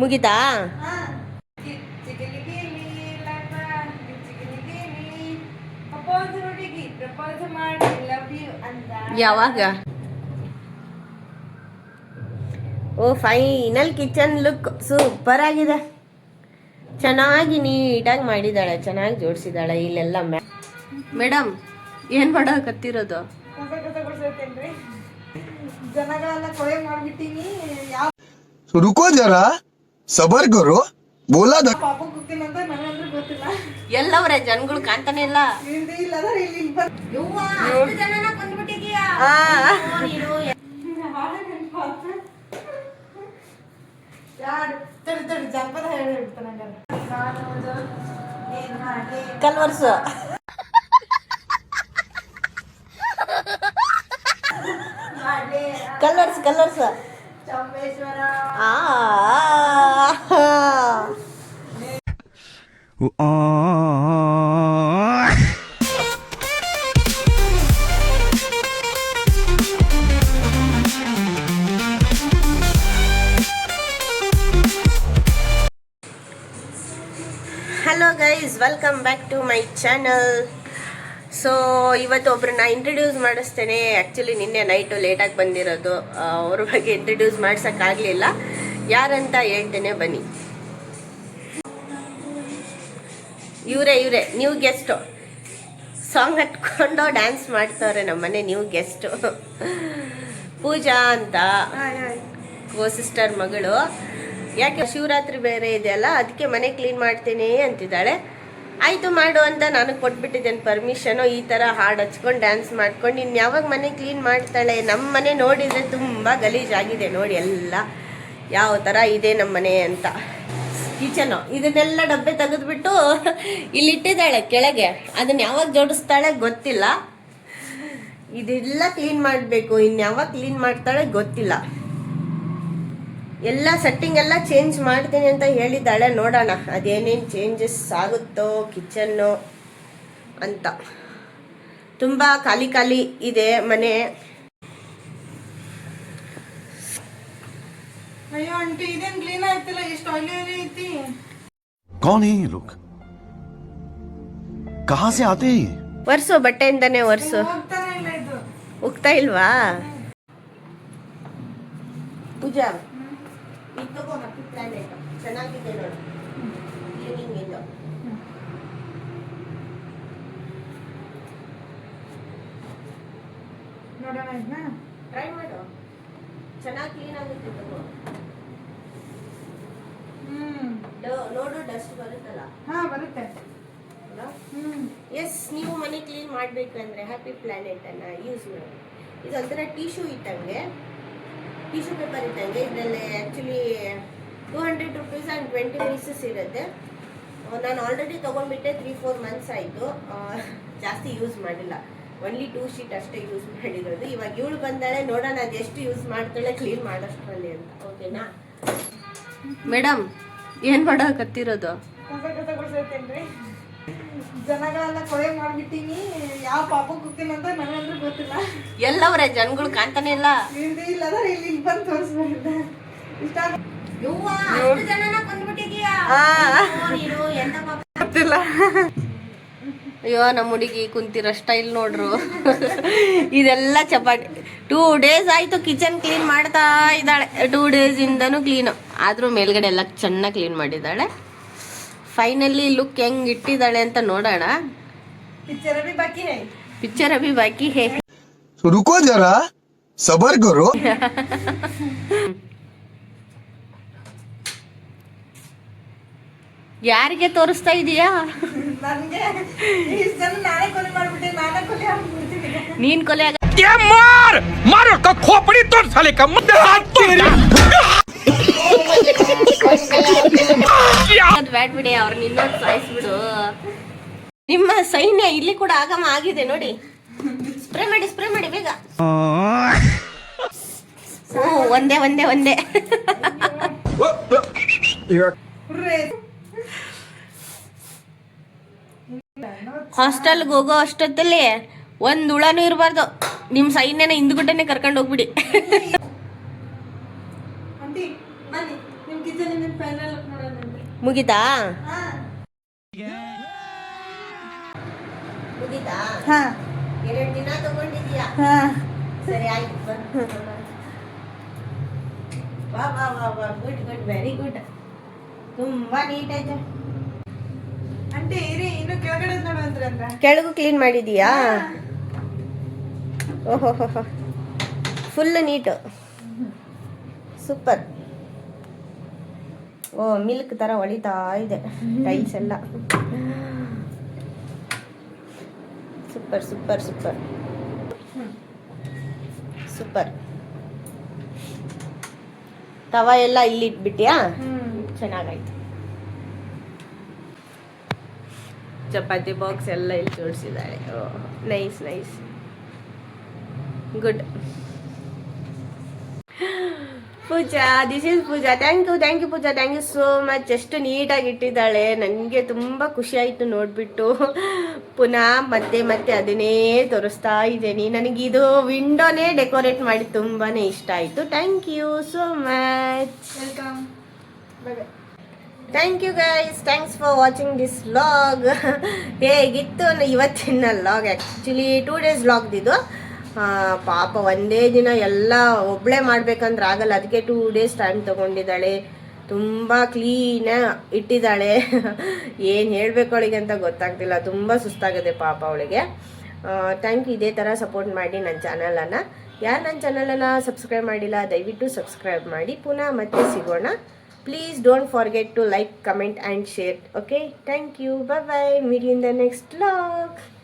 ಮುಗಿತಾ? ಮಾಡಿ ಯಾವಾಗ? ಓ ಫೈನಲ್ ಕಿಚನ್ ಲುಕ್ ಸೂಪರ್ ಆಗಿದೆ. ಚೆನ್ನಾಗಿ ನೀಟಾಗಿ ಮಾಡಿದಾಳೆ ಚೆನ್ನಾಗಿ ಜೋಡಿಸಿದಾಳೆ ಇಲ್ಲೆಲ್ಲ ಮೇಡಮ್ ಏನು ಮಾಡಕತ್ತಿರೋದು? ಕತ್ತಿರೋದು ಜನಗಳೆಲ್ಲ ಕೊಳೆ ಮಾಡ್ಬಿಟ್ಟಿನಿ ರುಕೋ ಬೋಲಾದ ಪಾಪ ಗೊತ್ತಿಲ್ಲ. ಜನಗಳು ಕಾಣ್ತಾನೆ ಇಲ್ಲ. ಇಲ್ಲಿ ನೀನು ಜನಪದ ಹೇಳ್ಬಿಡ್ತಾನೆ ಮಾಡಿ ಕಲ್ವರ್ಸ್ ಕಲ್ವರ್ಸ್ ಚಂಬೇಶ್ವರ ಆ. Hello guys welcome back to my channel so ಇವತ್ತು ಒಬ್ಬರನ್ನ ಇಂಟ್ರಡ್ಯೂಸ್ ಮಾಡಿಸ್ತೇನೆ. ಆ್ಯಕ್ಚುಲಿ ನಿನ್ನೆ ನೈಟು ಲೇಟಾಗಿ ಬಂದಿರೋದು. ಅವ್ರ ಬಗ್ಗೆ ಇಂಟ್ರಡ್ಯೂಸ್ ಮಾಡ್ಸೋಕ್ಕಾಗಲಿಲ್ಲ ಯಾರಂತ ಹೇಳ್ತೇನೆ ಬನ್ನಿ. ಇವರೇ ಇವರೇ ನ್ಯೂ ಗೆಸ್ಟು ಸಾಂಗ್ ಹಟ್ಕೊಂಡು ಡ್ಯಾನ್ಸ್ ಮಾಡ್ತವ್ರೆ ನಮ್ಮನೆ ನ್ಯೂ ಗೆಸ್ಟು ಪೂಜಾ ಅಂತ. ಕೋ ಸಿಸ್ಟರ್ ಮಗಳು. ಯಾಕೆ ಶಿವರಾತ್ರಿ ಬೇರೆ ಇದೆಯಲ್ಲ ಅದಕ್ಕೆ ಮನೆ ಕ್ಲೀನ್ ಮಾಡ್ತೀನಿ ಅಂತಿದ್ದಾಳೆ. ಆಯಿತು ಮಾಡು ಅಂತ ನಾನು ಕೊಟ್ಬಿಟ್ಟಿದ್ದೇನೆ ಪರ್ಮಿಷನು ಈ ಥರ ಹಾಡು ಹಚ್ಕೊಂಡು ಡ್ಯಾನ್ಸ್ ಮಾಡ್ಕೊಂಡು ಇನ್ನು ಯಾವಾಗ ಮನೆ ಕ್ಲೀನ್ ಮಾಡ್ತಾಳೆ ನಮ್ಮ ಮನೆ ನೋಡಿದರೆ ತುಂಬ ಗಲೀಜಾಗಿದೆ ನೋಡಿ ಎಲ್ಲ. ಯಾವ ಥರ ಇದೆ ನಮ್ಮ ಮನೆ ಅಂತ. ಕಿಚನು ಇದನ್ನೆಲ್ಲ ಡಬ್ಬೆ ತೆಗೆದ್ಬಿಟ್ಟು ಇಲ್ಲಿ ಇಟ್ಟಿದ್ದಾಳೆ ಕೆಳಗೆ. ಅದನ್ನ ಯಾವಾಗ ಜೋಡಿಸ್ತಾಳೆ ಗೊತ್ತಿಲ್ಲ. ಇದೆಲ್ಲ ಕ್ಲೀನ್ ಮಾಡಬೇಕು. ಇನ್ನು ಯಾವಾಗ ಕ್ಲೀನ್ ಮಾಡ್ತಾಳೆ ಗೊತ್ತಿಲ್ಲ. ಎಲ್ಲ ಸೆಟ್ಟಿಂಗ್ ಎಲ್ಲ ಚೇಂಜ್ ಮಾಡ್ತೀನಿ ಅಂತ ಹೇಳಿದ್ದಾಳೆ. ನೋಡೋಣ ಅದೇನೇನು ಚೇಂಜಸ್ ಆಗುತ್ತೋ ಕಿಚನ್ನು ಅಂತ. ತುಂಬ ಖಾಲಿ ಖಾಲಿ ಇದೆ ಮನೆ. ಅಯ್ಯೋ ಆಂಟಿ ಇದೇನು ಕ್ಲೀನ್ ಆಗ್ತಿಲ್ಲ? ಬಟ್ಟೆಯಿಂದಾನೆ ವರ್ಸು ಹೋಗ್ತಾ ಇಲ್ವಾ? ಪೂಜಾ ತಗೋ ಹ್ಯಾಪಿ ಪ್ಲಾನೆಟ್ ಚೆನ್ನಾಗಿದೆ ನೋಡಿ. ಕ್ಲೀನಿಂಗ್ ಇದು. ನೋಡೋಣ ಇದನ್ನ? ಟ್ರೈ ಮಾಡು. ಚೆನ್ನಾಗಿ ಕ್ಲೀನ್ ಆಗುತ್ತೆ ತಗೋ ನೋಡು ಡಸ್ಟ್ ಬರುತ್ತಲ್ಲ. ಹಾ ಬರುತ್ತೆ. ಎಸ್ ನೀವು ಮನೆ ಕ್ಲೀನ್ ಮಾಡಬೇಕಂದ್ರೆ ಹ್ಯಾಪಿ ಪ್ಲಾನೆಟ್ ಅನ್ನ ಯೂಸ್ ಮಾಡಿ. ಇದೊಂಥರ ಟಿಶ್ಯೂ ಇಟ್ಟಂಗೆ ಟಿಶ್ಯೂ ಪೇಪರ್ ಇದ್ದಂಗೆ. ಇದರಲ್ಲಿ actually two hundred rupees and twenty pieces ಇರುತ್ತೆ. ನಾನು ಆಲ್ರೆಡಿ ತೊಗೊಂಡ್ಬಿಟ್ಟೆ ತ್ರೀ ಫೋರ್ ಮಂತ್ಸ್ ಆಯಿತು. ಜಾಸ್ತಿ ಯೂಸ್ ಮಾಡಿಲ್ಲ. ಒನ್ಲಿ ಟೂ ಶೀಟ್ ಅಷ್ಟೇ ಯೂಸ್ ಮಾಡಿರೋದು. ಇವಾಗ ಇವಳು ಬಂದಾಳೆ ನೋಡೋಣ ಎಷ್ಟು ಯೂಸ್ ಮಾಡ್ತಾಳೆ ಕ್ಲೀನ್ ಮಾಡೋಷ್ಟರಲ್ಲಿ ಅಂತ. ಓಕೆನಾ? ಮೇಡಮ್ ಏನು ಮಾಡಕತ್ತಿರೋದು? ಕಸ ಕಸ ಗುಡ್ಸೈತೇನ್ರಿ ಜನಗಳೆಲ್ಲ ಕೊಳೆ ಮಾಡ್ಬಿಟ್ಟಿನಿ. ಯಾವ ಪಾಪ ಕೂತೀನಿ ಅಂತ ನನಗಂದ್ರೆ ಗೊತ್ತಿಲ್ಲ. ಎಲ್ಲವ್ರೆ ಜನಗಳು ಕಾಣ್ತಾನೆ ಇಲ್ಲ. ಇಲ್ಲಿ ಇಲ್ಲ ಅಂದ್ರೆ ಇಲ್ಲಿ ಇಲ್ಲಿ ಬಂದು ಇಷ್ಟ ಗೊತ್ತಿಲ್ಲ. ಅಯ್ಯೋ ನಮ್ಮ ಹುಡುಗಿ ಕುಂತಿರೋ ಸ್ಟೈಲ್ ನೋಡ್ರು. ಇದೆಲ್ಲ ಚಪಾತಿ. ಟೂ ಡೇಸ್ ಆಯ್ತು ಕಿಚನ್ ಕ್ಲೀನ್ ಮಾಡ್ತಾ ಇದ್ದಾಳೆ. ಟೂ ಡೇಸ್ ಇಂದನು ಕ್ಲೀನು ಆದ್ರೂ ಮೇಲ್ಗಡೆ ಎಲ್ಲ ಚೆನ್ನಾಗಿ ಕ್ಲೀನ್ ಮಾಡಿದ್ದಾಳೆ. ಫೈನಲಿ ಲುಕ್ ಹೆಂಗ್ ಇಟ್ಟಿದ್ದಾಳೆ ಅಂತ ನೋಡೋಣ ಪಿಕ್ಚರ್ ಅಭಿ ಬಾಕಿ ಹೇ ಪಿಕ್ಚರ್ ಅಭಿ ಬಾಕಿ ಹೇ ರುಕೋ ಜರಾ ಸಬರ್ ಕರೋ ಯಾರಿಗೆ ತೋರಿಸ್ತಾ ಇದೀಯಾ ನೀನ್ ಕೊಲೆ ಆಗ ಮಾರು ಮಾರು ಖೋಪಡಿ ತೋರ್ಸಲಿಕ್ಕ ಮುಂದೆ ಅದ್ ಬ್ಯಾಡ್ ಬಿಡಿ, ಅವ್ರ ನಿನ್ನೋಡ್ ಸಾಯಿಸ್ಬಿಡು ನಿಮ್ಮ ಸೈನ್ಯ ಇಲ್ಲಿ ಕೂಡ ಆಗಮ ಆಗಿದೆ ನೋಡಿ. ಸ್ಪ್ರೇ ಮಾಡಿ ಸ್ಪ್ರೇ ಮಾಡಿ, ಬೇಗ. ಓ ಒಂದೇ ಒಂದೇ ಒಂದೇ. ಹಾಸ್ಟೆಲ್ ಹೋಗೋ ಅಷ್ಟೊತ್ತಲ್ಲಿ ಒಂದ್ ಹುಳನೂ ಇರಬಾರ್ದು. ನಿಮ್ ಸೈನ್ಯನ ಹಿಂದ್ಗುಡ್ಡನೆ ಕರ್ಕೊಂಡು ಹೋಗ್ಬಿಡಿ. ನೋಡೋಣ. ಮುಗಿತಾ? ಹಾ ಮುಗಿತಾ? ಹಾ. ಎರಡು ದಿನ ತಗೊಂಡಿದ್ಯಾ? ಹಾ. ಸರಿ ಆಯ್ತು ಬಾ. ವಾ ವಾ ವಾ ವಾ ಗುಡ್ ಗುಡ್ ವೆರಿ ಗುಡ್ ತುಂಬಾ ನೀಟ್ ಆಯ್ತು. ಅಂತೆ ಇರಿ ಇನ್ನು ಕೆಳಗಡೆ ನೋಡುವಂತ್ರಿ ಕೆಳಗು ಕ್ಲೀನ್ ಮಾಡಿದೀಯಾ? ಓಹೋ ಫುಲ್ ನೀಟು ಸೂಪರ್ ಓ ಮಿಲ್ಕ್ ಥರ ಹೊಳಿತಾ ಇದೆ. ಟೈಲ್ಸ್ ಎಲ್ಲ. ಸೂಪರ್ ಸೂಪರ್ ಸೂಪರ್ ಸೂಪರ್ ತವ ಎಲ್ಲ ಇಲ್ಲಿ ಇಟ್ಬಿಟ್ಟಿಯಾ ಚೆನ್ನಾಗಾಯ್ತು. ಚಪಾತಿ ಬಾಕ್ಸ್ ಎಲ್ಲ ಇಲ್ಲಿ ಜೋಡಿಸಿದ್ದಾರೆ nice nice good Pooja this is Pooja. Thank you thank you Pooja. Thank you so much ಎಷ್ಟು ನೀಟಾಗಿ ಇಟ್ಟಿದ್ದಾಳೆ. ನನಗೆ ತುಂಬ ಖುಷಿ ಆಯಿತು ನೋಡಿಬಿಟ್ಟು. ಪುನಃ ಮತ್ತೆ ಮತ್ತೆ ಅದನ್ನೇ ತೋರಿಸ್ತಾ ಇದ್ದೀನಿ. ನನಗೆ ಇದು ವಿಂಡೋನೇ ಡೆಕೋರೇಟ್ ಮಾಡಿ ತುಂಬಾ ಇಷ್ಟ ಆಯಿತು. Thank you so much welcome bye thank you guys thanks for watching this vlog ಹೇಗಿತ್ತು ಇವತ್ತಿನ ವ್ಲಾಗ್ ಆ್ಯಕ್ಚುಲಿ ಟೂ ಡೇಸ್ ವ್ಲಾಗ್ದಿದ್ದು ಪಾಪ ಒಂದೇ ದಿನ ಎಲ್ಲ ಒಬ್ಬಳೇ ಮಾಡ್ಬೇಕಂದ್ರೆ ಆಗಲ್ಲ. ಅದಕ್ಕೆ ಟೂ ಡೇಸ್ ಟೈಮ್ ತಗೊಂಡಿದ್ದಾಳೆ. ತುಂಬ ಕ್ಲೀನ ಇಟ್ಟಿದ್ದಾಳೆ. ಏನು ಹೇಳಬೇಕು ಅವಳಿಗೆ ಅಂತ ಗೊತ್ತಾಗ್ತಿಲ್ಲ. ತುಂಬ ಸುಸ್ತಾಗಿದೆ ಪಾಪ ಅವಳಿಗೆ. ಥ್ಯಾಂಕ್ ಯು ಇದೇ ಥರ ಸಪೋರ್ಟ್ ಮಾಡಿ ನನ್ನ ಚಾನಲನ್ನು ಯಾರು ನನ್ನ ಚಾನಲನ್ನು ಸಬ್ಸ್ಕ್ರೈಬ್ ಮಾಡಿಲ್ಲ, ದಯವಿಟ್ಟು ಸಬ್ಸ್ಕ್ರೈಬ್ ಮಾಡಿ. ಪುನಃ ಮತ್ತೆ ಸಿಗೋಣ. Please don't forget to like comment and share okay thank you bye Meet the in the next vlog.